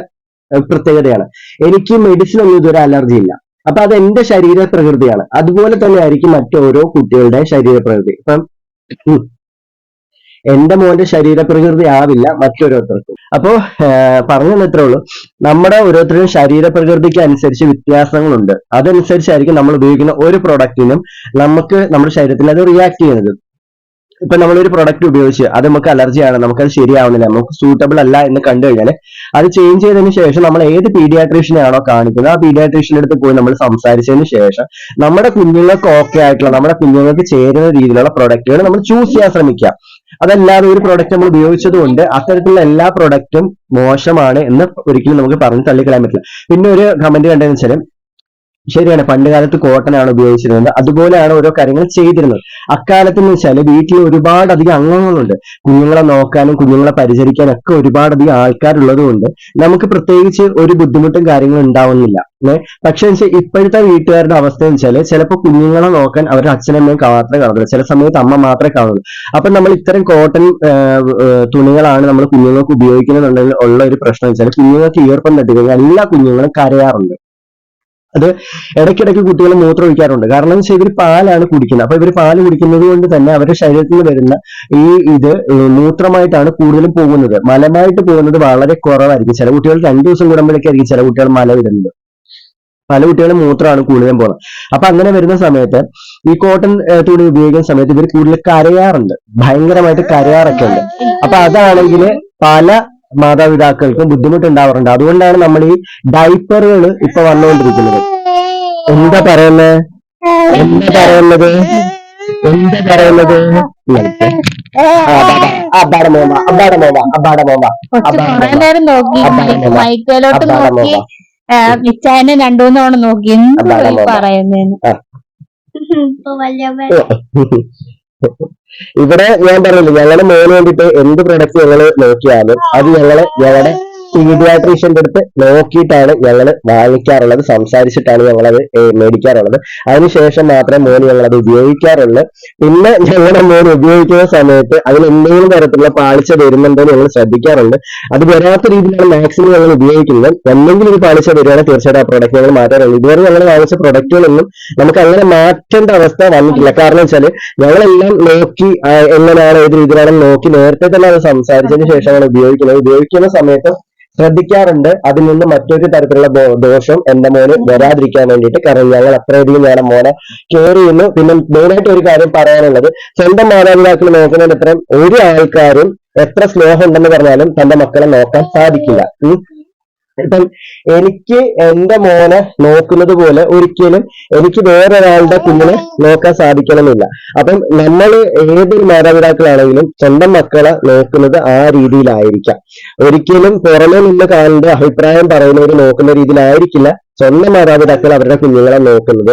പ്രത്യേകതയാണ്. എനിക്ക് മെഡിസിൻ ഒന്നും ഇതുവരെ അലർജി ഇല്ല. അപ്പൊ അത് എന്റെ ശരീര പ്രകൃതിയാണ് അതുപോലെ തന്നെ ആയിരിക്കും മറ്റോരോ കുട്ടികളുടെ ശരീര പ്രകൃതി ഇപ്പം എന്റെ മോന്റെ ശരീര പ്രകൃതി ആവില്ല മറ്റോരോരുത്തർക്കും. അപ്പോ പറഞ്ഞു ഇത്രേ ഉള്ളൂ. നമ്മുടെ ഓരോരുത്തരുടെയും ശരീര പ്രകൃതിക്ക് അനുസരിച്ച് വ്യത്യാസങ്ങളുണ്ട്. അതനുസരിച്ചായിരിക്കും നമ്മൾ ഉപയോഗിക്കുന്ന ഒരു പ്രൊഡക്റ്റിനും നമുക്ക് നമ്മുടെ ശരീരത്തിൽ അത് റിയാക്ട് ചെയ്യുന്നത്. ഇപ്പൊ നമ്മളൊരു പ്രൊഡക്റ്റ് ഉപയോഗിച്ച് അത് നമുക്ക് അലർജിയാണ് നമുക്കത് ശരിയാവുന്നില്ല നമുക്ക് സൂട്ടബിൾ അല്ല എന്ന് കണ്ടു കഴിഞ്ഞാൽ അത് ചേഞ്ച് ചെയ്തതിന് ശേഷം നമ്മൾ ഏത് പീഡിയാട്രീഷ്യനെ ആണോ കാണിക്കുന്നത് ആ പീഡിയാട്രീഷ്യന്റെ അടുത്ത് പോയി നമ്മൾ സംസാരിച്ചതിന് ശേഷം നമ്മുടെ കുഞ്ഞുങ്ങൾക്ക് ഓക്കെ ആയിട്ടുള്ള നമ്മുടെ കുഞ്ഞുങ്ങൾക്ക് ചേരുന്ന രീതിയിലുള്ള പ്രൊഡക്റ്റുകൾ നമ്മൾ ചൂസ് ചെയ്യാൻ ശ്രമിക്കുക. അതല്ലാതെ ഒരു പ്രൊഡക്റ്റ് നമ്മൾ ഉപയോഗിച്ചത് കൊണ്ട് അത്തരത്തിലുള്ള എല്ലാ പ്രൊഡക്റ്റും മോശമാണ് എന്ന് ഒരിക്കലും നമുക്ക് പറഞ്ഞ് തള്ളിക്കളയാൻ പറ്റില്ല. പിന്നെ ഒരു കമന്റ് കണ്ടതെന്ന് വെച്ചാൽ ശരിയാണ്. പണ്ട് കാലത്ത് കോട്ടൺ ആണ് ഉപയോഗിച്ചിരുന്നത്. അതുപോലെയാണ് ഓരോ കാര്യങ്ങൾ ചെയ്തിരുന്നത്. അക്കാലത്ത് എന്ന് വെച്ചാൽ വീട്ടിൽ ഒരുപാടധികം അംഗങ്ങളുണ്ട്. കുഞ്ഞുങ്ങളെ നോക്കാനും കുഞ്ഞുങ്ങളെ പരിചരിക്കാനും ഒക്കെ ഒരുപാടധികം ആൾക്കാരുള്ളത് കൊണ്ട് നമുക്ക് പ്രത്യേകിച്ച് ഒരു ബുദ്ധിമുട്ടും കാര്യങ്ങളും ഉണ്ടാവുന്നില്ല. പക്ഷെ ഇപ്പോഴത്തെ വീട്ടുകാരുടെ അവസ്ഥ എന്ന് വെച്ചാൽ ചിലപ്പോൾ കുഞ്ഞുങ്ങളെ നോക്കാൻ അവരുടെ അച്ഛനമ്മയും മാത്രമേ കാണുള്ളൂ ചില സമയത്ത് അമ്മ മാത്രമേ കാണുള്ളൂ അപ്പൊ നമ്മൾ ഇത്തരം കോട്ടൺ തുണികളാണ് നമ്മൾ കുഞ്ഞുങ്ങൾക്ക് ഉപയോഗിക്കുന്നുണ്ടെങ്കിൽ ഉള്ള ഒരു പ്രശ്നം വെച്ചാൽ കുഞ്ഞുങ്ങൾക്ക് ഈർപ്പം തട്ടി കഴിഞ്ഞാൽ എല്ലാ കുഞ്ഞുങ്ങളും കരയാറുണ്ട്. അത് ഇടയ്ക്കിടയ്ക്ക് കുട്ടികൾ മൂത്രം ഒഴിക്കാറുണ്ട്. കാരണം വെച്ചാൽ ഇവർ പാലാണ് കുടിക്കുന്നത്. അപ്പൊ ഇവർ പാൽ കുടിക്കുന്നത് കൊണ്ട് തന്നെ അവരുടെ ശരീരത്തിൽ വരുന്ന ഈ ഇത് മൂത്രമായിട്ടാണ് കൂടുതലും പോകുന്നത്. മലമായിട്ട് പോകുന്നത് വളരെ കുറവായിരിക്കും. ചില കുട്ടികൾ രണ്ടു ദിവസം കൂടുമ്പോഴേക്കായിരിക്കും ചില കുട്ടികൾ മല വിടുന്നത്. പല കുട്ടികളും മൂത്രമാണ് കൂടുതലും പോകുന്നത്. അപ്പൊ അങ്ങനെ വരുന്ന സമയത്ത് ഈ കോട്ടൺ തുണി ഉപയോഗിക്കുന്ന സമയത്ത് ഇവർ കൂടുതൽ കരയാറുണ്ട്. ഭയങ്കരമായിട്ട് കരയാറൊക്കെ ഉണ്ട് അപ്പൊ അതാണെങ്കിൽ പല മാതാപിതാക്കൾക്കും ബുദ്ധിമുട്ടുണ്ടാവാറുണ്ട്. അതുകൊണ്ടാണ് നമ്മൾ ഈ ഡൈപ്പറുകൾ ഇപ്പൊ വന്നുകൊണ്ടിരിക്കുന്നത്. എന്താ പറയുന്നത് എന്താ പറയുന്നത്? എന്താ പറയുന്നത്? മോമ. രണ്ടു നോക്കി. എന്ത്. പറയുന്നേന്ന്? ഇവിടെ ഞാൻ പറഞ്ഞില്ല ഞങ്ങളുടെ മോന് വേണ്ടിയിട്ട് എന്ത് പ്രൊഡക്റ്റ് ഞങ്ങൾ നോക്കിയാലും അത് ഞങ്ങളെ ഞങ്ങളുടെ പീഡിയാട്രീഷ്യന്റെ അടുത്ത് നോക്കിയിട്ടാണ് ഞങ്ങൾ വാങ്ങിക്കാറുള്ളത് സംസാരിച്ചിട്ടാണ് ഞങ്ങളത് മേടിക്കാറുള്ളത്. അതിനുശേഷം മാത്രമേ മോന് ഞങ്ങളത് ഉപയോഗിക്കാറുള്ളൂ. പിന്നെ ഞങ്ങളുടെ മോൻ ഉപയോഗിക്കുന്ന സമയത്ത് അതിൽ എന്തെങ്കിലും തരത്തിലുള്ള പാളിച്ച വരുന്നുണ്ടോ എന്ന് ഞങ്ങൾ ശ്രദ്ധിക്കാറുണ്ട്. അത് വരാത്ത രീതിയിലാണ് മാക്സിമം ഞങ്ങൾ ഉപയോഗിക്കുന്നത്. എന്തെങ്കിലും ഒരു പാളിച്ച വരികയാണെങ്കിൽ തീർച്ചയായിട്ടും ആ പ്രൊഡക്റ്റ് ഞങ്ങൾ മാറ്റാറുണ്ട്. ഇതുവരെ ഞങ്ങൾ വാങ്ങിച്ച പ്രൊഡക്റ്റുകളൊന്നും നമുക്ക് അങ്ങനെ മാറ്റേണ്ട അവസ്ഥ വന്നിട്ടില്ല. കാരണം വെച്ചാൽ ഞങ്ങളെല്ലാം നോക്കി എങ്ങനെയാണ് ഏത് രീതിയിലാണ് നോക്കി നേരത്തെ തന്നെ അത് സംസാരിച്ചതിന് ശേഷമാണ് ഉപയോഗിക്കുന്നത്. ഉപയോഗിക്കുന്ന സമയത്ത് ശ്രദ്ധിക്കാറുണ്ട്. അതിൽ നിന്ന് മറ്റൊരു തരത്തിലുള്ള ദോഷം എന്റെ മോന് വരാതിരിക്കാൻ വേണ്ടിയിട്ട്. കാരണം ഞങ്ങൾ അത്രയധികം ഞാൻ മോനെ കെയർ ചെയ്യുന്നു. പിന്നെ മെയിനായിട്ട് ഒരു കാര്യം പറയാനുള്ളത് സ്വന്തം മാതാപിതാക്കൾ നോക്കുന്നതിന് ഒരു ആൾക്കാരും എത്ര സ്നേഹം ഉണ്ടെന്ന് പറഞ്ഞാലും തന്റെ മക്കളെ നോക്കാൻ സാധിക്കില്ല. ഇപ്പം എനിക്ക് എന്റെ മോനെ നോക്കുന്നത് പോലെ ഒരിക്കലും എനിക്ക് വേറൊരാളുടെ കുഞ്ഞിനെ നോക്കാൻ സാധിക്കണമെന്നില്ല. അപ്പം നമ്മൾ ഏതൊരു മാതാപിതാക്കളാണെങ്കിലും സ്വന്തം മക്കളെ നോക്കുന്നത് ആ രീതിയിലായിരിക്കാം. ഒരിക്കലും പുറമെ നിന്ന് കാണേണ്ട അഭിപ്രായം പറയുന്നവർ നോക്കുന്ന രീതിയിലായിരിക്കില്ല സ്വന്തം മാതാപിതാക്കൾ അവരുടെ കുഞ്ഞുങ്ങളെ നോക്കുന്നത്.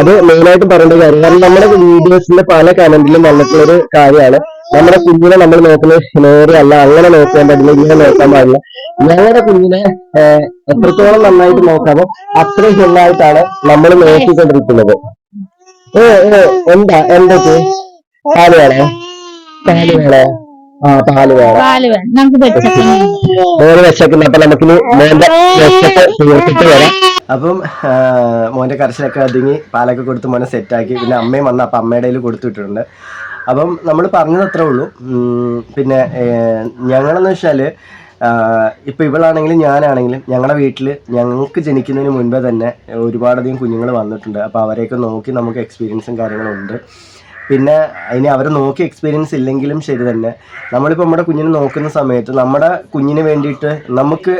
അത് മെയിനായിട്ട് പറയേണ്ട കാര്യം കാരണം നമ്മുടെ വീഡിയോസിന്റെ പല കമന്റിലും വന്നിട്ടുള്ള ഒരു കാര്യമാണ്. നമ്മുടെ കുഞ്ഞിനെ നമ്മൾ നോക്കുന്നത് നേരെയല്ല അങ്ങനെ നോക്കാൻ പറ്റില്ല ഇങ്ങനെ നോക്കാൻ പാടില്ല. ഞങ്ങളുടെ കുഞ്ഞിനെ എത്രത്തോളം നന്നായിട്ട് നോക്കാമോ അത്രയും നന്നായിട്ടാണ് നമ്മൾ നോക്കിക്കൊണ്ടിരിക്കുന്നത്. ഏ ഏ എന്താ എന്തൊക്കെ? പാൽ വേണേ? പാൽ വേണേ? ആ പാൽ വേണം. നമുക്ക് മോന് വിശക്കുന്നു അപ്പൊ നമുക്കിനി മോന്റെ വിശപ്പ് തീർത്തിട്ട് വരാം. അപ്പം മോന്റെ കരച്ചിലൊക്കെ അതിങ്ങി പാലൊക്കെ കൊടുത്ത് മോനെ സെറ്റാക്കി. പിന്നെ അമ്മയും വന്ന അപ്പൊ അമ്മയുടെ കയ്യിൽ കൊടുത്തിട്ടുണ്ട്. അപ്പം നമ്മൾ പറഞ്ഞത് അത്രേ ഉള്ളൂ പിന്നെ ഞങ്ങളെന്ന് വെച്ചാൽ ആ, ഇപ്പൊ ഇവളാണെങ്കിലും ഞാനാണെങ്കിലും ഞങ്ങളുടെ വീട്ടിൽ ഞങ്ങൾക്ക് ജനിക്കുന്നതിന് മുൻപേ തന്നെ ഒരുപാടധികം കുഞ്ഞുങ്ങൾ വന്നിട്ടുണ്ട്. അപ്പോൾ അവരെയൊക്കെ നോക്കി നമുക്ക് എക്സ്പീരിയൻസും കാര്യങ്ങളും ഉണ്ട്. പിന്നെ ഇനി അവർ നോക്കി എക്സ്പീരിയൻസ് ഇല്ലെങ്കിലും ശരി തന്നെ. നമ്മളിപ്പോൾ നമ്മുടെ കുഞ്ഞിനെ നോക്കുന്ന സമയത്ത് നമ്മുടെ കുഞ്ഞിന് വേണ്ടിയിട്ട് നമുക്ക്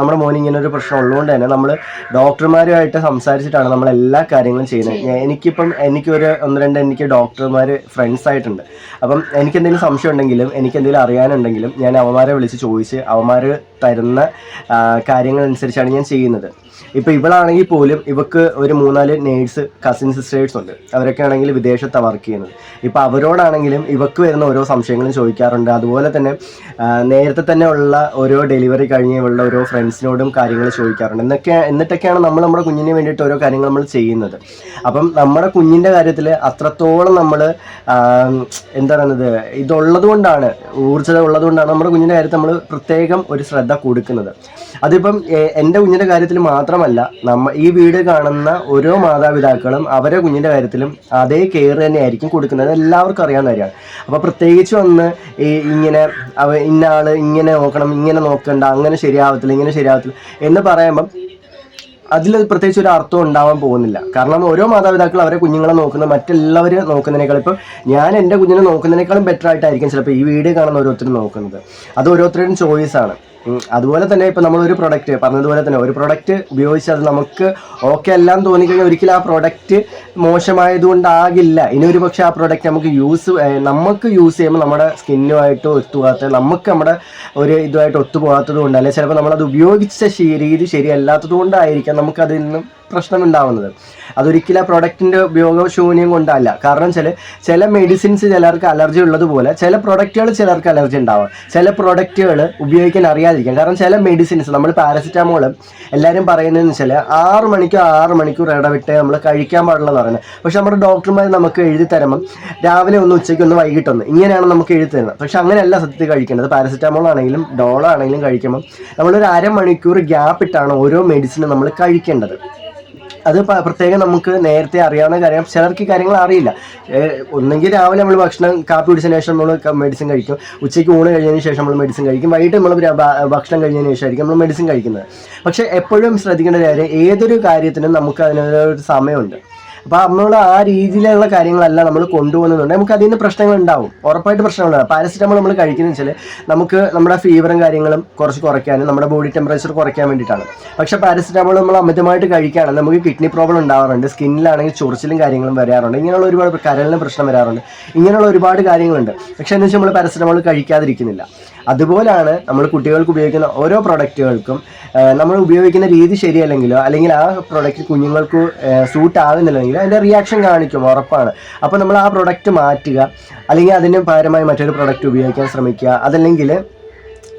നമ്മുടെ മോൻ ഇങ്ങനെ ഒരു പ്രശ്നം ഉള്ളതുകൊണ്ട് തന്നെ നമ്മൾ ഡോക്ടർമാരുമായിട്ട് സംസാരിച്ചിട്ടാണ് നമ്മൾ എല്ലാ കാര്യങ്ങളും ചെയ്യുന്നത്. എനിക്കിപ്പം എനിക്കൊരു ഒന്ന് രണ്ട് എനിക്ക് ഡോക്ടർമാർ ഫ്രണ്ട്സ് ആയിട്ടുണ്ട്. അപ്പം എനിക്ക് എന്തെങ്കിലും സംശയം ഉണ്ടെങ്കിലും എനിക്ക് എന്തെങ്കിലും അറിയാനുണ്ടെങ്കിലും ഞാൻ അവന്മാരെ വിളിച്ച് ചോദിച്ച് അവന്മാർ തരുന്ന കാര്യങ്ങൾ കാര്യങ്ങളനുസരിച്ചാണ് ഞാൻ ചെയ്യുന്നത്. ഇപ്പൊ ഇവളാണെങ്കിൽ പോലും ഇവക്ക് ഒരു മൂന്നാൽ നേഴ്സ് കസിൻ സിസ്റ്റേഴ്സ് ഉണ്ട്. അവരൊക്കെ ആണെങ്കിൽ വിദേശത്താണ് വർക്ക് ചെയ്യുന്നത്. ഇപ്പൊ അവരോടാണെങ്കിലും ഇവക്ക് വരുന്ന ഓരോ സംശയങ്ങളും ചോദിക്കാറുണ്ട്. അതുപോലെ തന്നെ നേരത്തെ തന്നെ ഉള്ള ഓരോ ഡെലിവറി കഴിഞ്ഞ് ഇവളുടെ ഓരോ ഫ്രണ്ട്സിനോടും കാര്യങ്ങൾ ചോദിക്കാറുണ്ട്. എന്നൊക്കെ എന്നിട്ടൊക്കെയാണ് നമ്മൾ നമ്മുടെ കുഞ്ഞിന് വേണ്ടിയിട്ട് ഓരോ കാര്യങ്ങൾ നമ്മൾ ചെയ്യുന്നത്. അപ്പം നമ്മുടെ കുഞ്ഞിന്റെ കാര്യത്തിൽ അത്രത്തോളം നമ്മൾ എന്താ പറയുന്നത് ഇതുള്ളത് കൊണ്ടാണ് ഊർജത ഉള്ളത് കൊണ്ടാണ് നമ്മുടെ കുഞ്ഞിന്റെ കാര്യത്തിൽ നമ്മൾ പ്രത്യേകം ഒരു ശ്രദ്ധ കൊടുക്കുന്നത്. അതിപ്പം എന്റെ കുഞ്ഞിന്റെ കാര്യത്തിൽ മാത്രമല്ല നമ്മ ഈ വീട് കാണുന്ന ഓരോ മാതാപിതാക്കളും അവരെ കുഞ്ഞിന്റെ കാര്യത്തിലും അതേ കെയർ തന്നെയായിരിക്കും കൊടുക്കുന്നത്. എല്ലാവർക്കും അറിയാവുന്ന കാര്യമാണ്. അപ്പോൾ പ്രത്യേകിച്ച് വന്ന് ഈ ഇങ്ങനെ അവ ഇന്ന ആൾ ഇങ്ങനെ നോക്കണം ഇങ്ങനെ നോക്കണ്ട അങ്ങനെ ശരിയാവത്തില്ല ഇങ്ങനെ ശരിയാവത്തില്ല എന്ന് പറയുമ്പം അതിൽ പ്രത്യേകിച്ച് ഒരു അർത്ഥം ഉണ്ടാവാൻ പോകുന്നില്ല. കാരണം ഓരോ മാതാപിതാക്കൾ അവരെ കുഞ്ഞുങ്ങളെ നോക്കുന്ന മറ്റെല്ലാവരും നോക്കുന്നതിനേക്കാൾ ഇപ്പം ഞാൻ എന്റെ കുഞ്ഞിനെ നോക്കുന്നതിനേക്കാളും ബെറ്റർ ആയിട്ടായിരിക്കും ചിലപ്പോൾ ഈ വീഡിയോ കാണുന്ന ഓരോരുത്തരും നോക്കുന്നത്. അത് ഓരോരുത്തരുടെയും ചോയ്സാണ് അതുപോലെ തന്നെ ഇപ്പം ഒരു പ്രൊഡക്റ്റ് പറഞ്ഞതുപോലെ തന്നെ ഒരു പ്രൊഡക്റ്റ് ഉപയോഗിച്ച് അത് നമുക്ക് ഓക്കെ എല്ലാം തോന്നിക്കഴിഞ്ഞാൽ ഒരിക്കലും ആ പ്രൊഡക്റ്റ് മോശമായതുകൊണ്ടാകില്ല. ഇനി ഒരു പക്ഷേ ആ പ്രൊഡക്റ്റ് നമുക്ക് യൂസ് നമുക്ക് യൂസ് ചെയ്യുമ്പോൾ നമ്മുടെ സ്കിന്നുമായിട്ട് ഒത്തുപോകാത്ത നമുക്ക് നമ്മുടെ ഒരു ഇതുമായിട്ട് ഒത്തുപോകാത്തത് കൊണ്ട് അല്ലെങ്കിൽ ചിലപ്പോൾ നമ്മളത് ഉപയോഗിച്ച രീതി ശരിയല്ലാത്തത് കൊണ്ടായിരിക്കാം നമുക്കതിൽ നിന്നും പ്രശ്നം ഉണ്ടാവുന്നത് അതൊരിക്കലും ആ പ്രൊഡക്റ്റിന്റെ ഉപയോഗശൂന്യം കൊണ്ടല്ല. കാരണം ചില ചില മെഡിസിൻസ് ചിലർക്ക് അലർജി ഉള്ളതുപോലെ ചില പ്രൊഡക്റ്റുകൾ ചിലർക്ക് അലർജി ഉണ്ടാവാം. ചില പ്രൊഡക്റ്റുകൾ ഉപയോഗിക്കാൻ അറിയാതിരിക്കാം. കാരണം ചില മെഡിസിൻസ് നമ്മൾ പാരസിറ്റമോൾ എല്ലാവരും പറയുന്നതെന്ന് വെച്ചാൽ ആറ് മണിക്കൂർ ആറ് മണിക്കൂർ ഇടവിട്ട് നമ്മൾ കഴിക്കാൻ പാടുള്ളതെന്ന് പറയുന്നത് പക്ഷെ നമ്മുടെ ഡോക്ടർമാർ നമുക്ക് എഴുതി തരുമ്പം രാവിലെ ഒന്ന് ഉച്ചയ്ക്ക് ഒന്ന് വൈകിട്ടൊന്ന് ഇങ്ങനെയാണ് നമുക്ക് എഴുതി തരുന്നത്. പക്ഷെ അങ്ങനെയല്ല സത്യത്തിൽ കഴിക്കേണ്ടത്. പാരസിറ്റമോൾ ആണെങ്കിലും ഡോളാണെങ്കിലും കഴിക്കുമ്പോൾ നമ്മളൊരു അരമണിക്കൂർ ഗ്യാപ്പ് ഇട്ടാണ് ഓരോ മെഡിസിനും നമ്മൾ കഴിക്കേണ്ടത്. അത് പ്രത്യേകം നമുക്ക് നേരത്തെ അറിയാവുന്ന കാര്യം ചിലർക്ക് കാര്യങ്ങൾ അറിയില്ല. ഒന്നെങ്കിൽ രാവിലെ നമ്മൾ ഭക്ഷണം കാപ്പി കുടിച്ചതിന് ശേഷം നമ്മൾ മെഡിസിൻ കഴിക്കും. ഉച്ചയ്ക്ക് ഊണ് കഴിഞ്ഞതിന് ശേഷം നമ്മൾ മെഡിസിൻ കഴിക്കും. വൈകിട്ട് നമ്മൾ ഭക്ഷണം കഴിഞ്ഞതിന് ശേഷമായിരിക്കും നമ്മൾ മെഡിസിൻ കഴിക്കുന്നത്. പക്ഷേ എപ്പോഴും ശ്രദ്ധിക്കേണ്ട കാര്യം ഏതൊരു കാര്യത്തിനും നമുക്ക് അതിനൊരു സമയമുണ്ട്. അപ്പോൾ നമ്മൾ ആ രീതിയിലുള്ള കാര്യങ്ങളല്ല നമ്മൾ കൊണ്ടുപോകുന്നുണ്ട്. നമുക്ക് അതിൽ നിന്ന് പ്രശ്നങ്ങൾ ഉണ്ടാവും ഉറപ്പായിട്ട് പ്രശ്നങ്ങളുണ്ടാവും. പാരസിറ്റമോൾ നമ്മൾ കഴിക്കുന്നത് വെച്ചാൽ നമുക്ക് നമ്മുടെ ഫീവറും കാര്യങ്ങളും കുറച്ച് കുറയ്ക്കാനും നമ്മുടെ ബോഡി ടെമ്പറേച്ചർ കുറയ്ക്കാൻ വേണ്ടിയിട്ടാണ്. പക്ഷെ പാരസിറ്റമോൾ നമ്മൾ അമിതമായിട്ട് കഴിക്കുകയാണെങ്കിൽ നമുക്ക് കിഡ്നി പ്രോബ്ലം ഉണ്ടാവാറുണ്ട്. സ്കിന്നിലാണെങ്കിൽ ചൊറിച്ചിലും കാര്യങ്ങളും വരാറുണ്ട്. ഇങ്ങനെയുള്ള ഒരുപാട് കരലിന് പ്രശ്നം വരാറുണ്ട്. ഇങ്ങനെയുള്ള ഒരുപാട് കാര്യങ്ങളുണ്ട്. പക്ഷെ എന്ന് വെച്ചാൽ നമ്മൾ പാരസിറ്റമോൾ കഴിക്കാതിരിക്കുന്നില്ല. അതുപോലാണ് നമ്മൾ കുട്ടികൾക്ക് ഉപയോഗിക്കുന്ന ഓരോ പ്രൊഡക്റ്റുകൾക്കും നമ്മൾ ഉപയോഗിക്കുന്ന രീതി ശരിയല്ലെങ്കിലോ അല്ലെങ്കിൽ ആ പ്രൊഡക്റ്റ് കുഞ്ഞുങ്ങൾക്ക് സൂട്ട് ആകുന്നില്ലെങ്കിൽ അതിന്റെ റിയാക്ഷൻ കാണിക്കും ഉറപ്പാണ്. അപ്പോൾ നമ്മൾ ആ പ്രൊഡക്റ്റ് മാറ്റുക അല്ലെങ്കിൽ അതിന് പകരമായി മറ്റൊരു പ്രൊഡക്റ്റ് ഉപയോഗിക്കാൻ ശ്രമിക്കുക അതല്ലെങ്കിൽ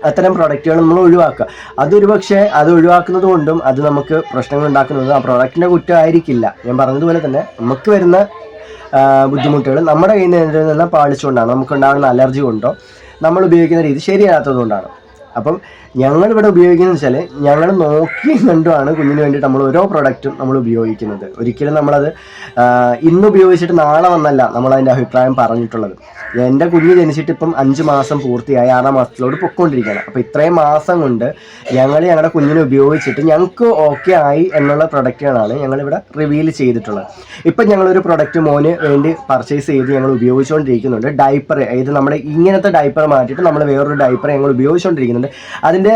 അത്തരം പ്രൊഡക്റ്റുകൾ നമ്മൾ ഒഴിവാക്കുക. അതൊരു പക്ഷേ അത് ഒഴിവാക്കുന്നത് കൊണ്ടും അത് നമുക്ക് പ്രശ്നങ്ങൾ ഉണ്ടാക്കുന്നത് ആ പ്രൊഡക്റ്റിന്റെ കുറ്റമായിരിക്കില്ല ഞാൻ പറഞ്ഞതുപോലെ തന്നെ നമുക്ക് വരുന്ന ബുദ്ധിമുട്ടുകൾ നമ്മുടെ കയ്യിൽ നിന്ന് പാളിച്ചുകൊണ്ടാണ് നമുക്കുണ്ടാകുന്ന അലർജി കൊണ്ടോ നമ്മൾ ഉപയോഗിക്കുന്ന രീതി ശരിയല്ലാത്തത് കൊണ്ടാണ് അപ്പം ഞങ്ങൾ ഇവിടെ ഉപയോഗിക്കുന്നത് വെച്ചാൽ ഞങ്ങൾ നോക്കി കണ്ടുമാണ് കുഞ്ഞിന് വേണ്ടിയിട്ട് നമ്മൾ ഓരോ പ്രൊഡക്റ്റും നമ്മൾ ഉപയോഗിക്കുന്നത്. ഒരിക്കലും നമ്മളത് ഇന്ന് ഉപയോഗിച്ചിട്ട് നാളെ വന്നല്ല നമ്മൾ അതിന്റെ അഭിപ്രായം പറഞ്ഞിട്ടുള്ളത്. എന്റെ കുഞ്ഞ് ജനിച്ചിട്ട് ഇപ്പം അഞ്ച് മാസം പൂർത്തിയായി ആറാം മാസത്തിലോട് പൊയ്ക്കൊണ്ടിരിക്കുകയാണ്. അപ്പോൾ ഇത്രയും മാസം കൊണ്ട് ഞങ്ങൾ ഞങ്ങളുടെ കുഞ്ഞിനെ ഉപയോഗിച്ചിട്ട് ഞങ്ങൾക്ക് ഓക്കെ ആയി എന്നുള്ള പ്രൊഡക്റ്റുകളാണ് ഞങ്ങളിവിടെ റിവീൽ ചെയ്തിട്ടുള്ളത്. ഇപ്പം ഞങ്ങളൊരു പ്രൊഡക്റ്റ് മോന് വേണ്ടി പർച്ചേസ് ചെയ്ത് ഞങ്ങൾ ഉപയോഗിച്ചുകൊണ്ടിരിക്കുന്നുണ്ട് ഡൈപ്പർ ഇത് നമ്മുടെ ഇങ്ങനത്തെ ഡൈപ്പർ മാറ്റിയിട്ട് നമ്മൾ വേറൊരു ഡൈപ്പർ ഞങ്ങൾ ഉപയോഗിച്ചുകൊണ്ടിരിക്കുന്നുണ്ട് അതിന്റെ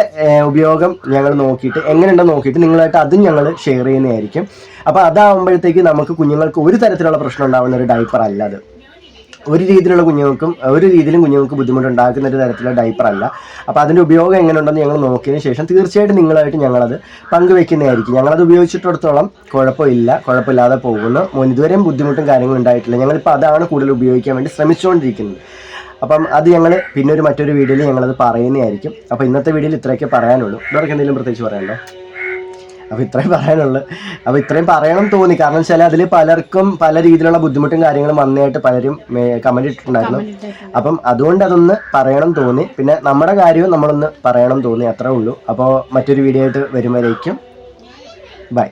ഉപയോഗം ഞങ്ങൾ നോക്കിയിട്ട് എങ്ങനെയുണ്ടെന്ന് നോക്കിയിട്ട് നിങ്ങളായിട്ട് അതും ഞങ്ങൾ ഷെയർ ചെയ്യുന്നതായിരിക്കും. അപ്പോൾ അതാകുമ്പോഴത്തേക്ക് നമുക്ക് കുഞ്ഞുങ്ങൾക്ക് ഒരു തരത്തിലുള്ള പ്രശ്നം ഉണ്ടാകുന്ന ഒരു ഡൈപ്പർ അല്ല അത്. ഒരു രീതിയിലുള്ള കുഞ്ഞുങ്ങൾക്കും ഒരു രീതിയിലും കുഞ്ഞുങ്ങൾക്ക് ബുദ്ധിമുട്ടുണ്ടാക്കുന്ന ഒരു തരത്തിലുള്ള ഡൈപ്പർ അല്ല. അപ്പോൾ അതിന്റെ ഉപയോഗം എങ്ങനെയുണ്ടെന്ന് ഞങ്ങൾ നോക്കിയതിന് ശേഷം തീർച്ചയായിട്ടും നിങ്ങളായിട്ട് ഞങ്ങളത് പങ്കുവെക്കുന്നതായിരിക്കും. ഞങ്ങളത് ഉപയോഗിച്ചിടത്തോളം കുഴപ്പമില്ല കുഴപ്പമില്ലാതെ പോകുന്നു. ഇതുവരെയും ബുദ്ധിമുട്ടും കാര്യങ്ങളും ഉണ്ടായിട്ടില്ല. ഞങ്ങളിപ്പോൾ അതാണ് കൂടുതൽ ഉപയോഗിക്കാൻ വേണ്ടി ശ്രമിച്ചുകൊണ്ടിരിക്കുന്നത്. അപ്പം അത് ഞങ്ങൾ പിന്നെ ഒരു മറ്റൊരു വീഡിയോയിൽ ഞങ്ങളത് പറയുന്നതായിരിക്കും. അപ്പോൾ ഇന്നത്തെ വീഡിയോയിൽ ഇത്രയൊക്കെ പറയാനുള്ളൂ. ഇവർക്ക് എന്തെങ്കിലും പ്രത്യേകിച്ച് പറയാനുണ്ടോ? അപ്പോൾ ഇത്രയും പറയാനുള്ളു. അപ്പോൾ ഇത്രയും പറയണം തോന്നി. കാരണം വെച്ചാൽ അതിൽ പലർക്കും പല രീതിയിലുള്ള ബുദ്ധിമുട്ടും കാര്യങ്ങളും വന്നതായിട്ട് പലരും കമന്റ് ഇട്ടിട്ടുണ്ടായിരുന്നു. അപ്പം അതുകൊണ്ട് അതൊന്ന് പറയണം തോന്നി. പിന്നെ നമ്മുടെ കാര്യവും നമ്മളൊന്ന് പറയണം തോന്നി. അത്രേ ഉള്ളൂ. അപ്പോൾ മറ്റൊരു വീഡിയോ ആയിട്ട് വരുമ്പോഴേക്കും. ബൈ